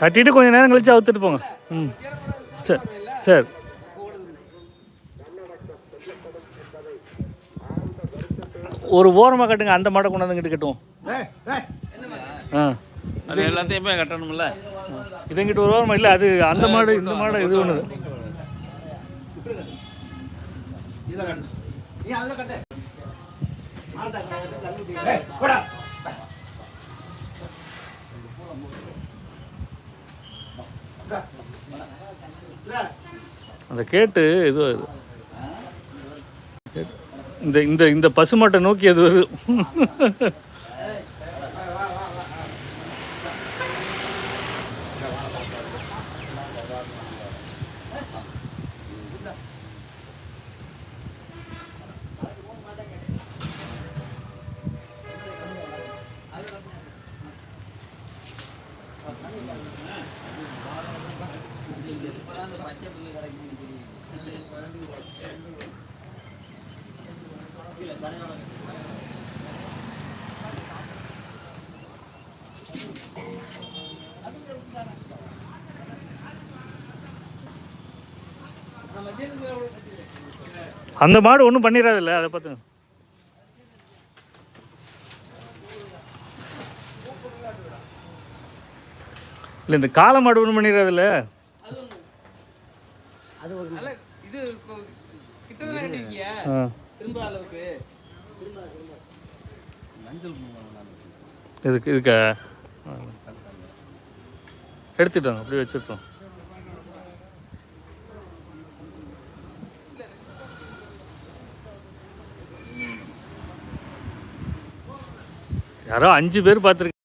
கட்டிட்டு கொஞ்ச நேரம் கழிச்சு அவுத்துட்டு போங்க. ம். சரி சரி. ஒரு ஓரமாக கட்டுங்க அந்த மாடை கொண்டாந்துங்கிட்டு கட்டுவோம். ஆ. அது எல்லாத்தையுமே கட்டணும்ல? இதங்கிட்ட ஒரு ஓரமாக இல்லை அது அந்த மாடு இந்த மாடு இது ஒன்று அந்த கேட்டு இது. வருது இந்த இந்த இந்த பசுமாட்டை நோக்கி அது வருது அந்த மாடு ஒன்றும் பண்ணிடாதில்ல அதை பார்த்து. இல்லை இந்த காளை மாடு ஒன்றும் பண்ணிடாதில்ல இது கிட்ட தான் கட்டிருக்கீங்க ஆ. திரும்ப அளவுக்கு. இதுக்கு இதுக்கு ஆ. எடுத்துட்டோம் அப்படியே வச்சுட்டோம் யாரோ அஞ்சு பேர் பார்த்துருக்கேன்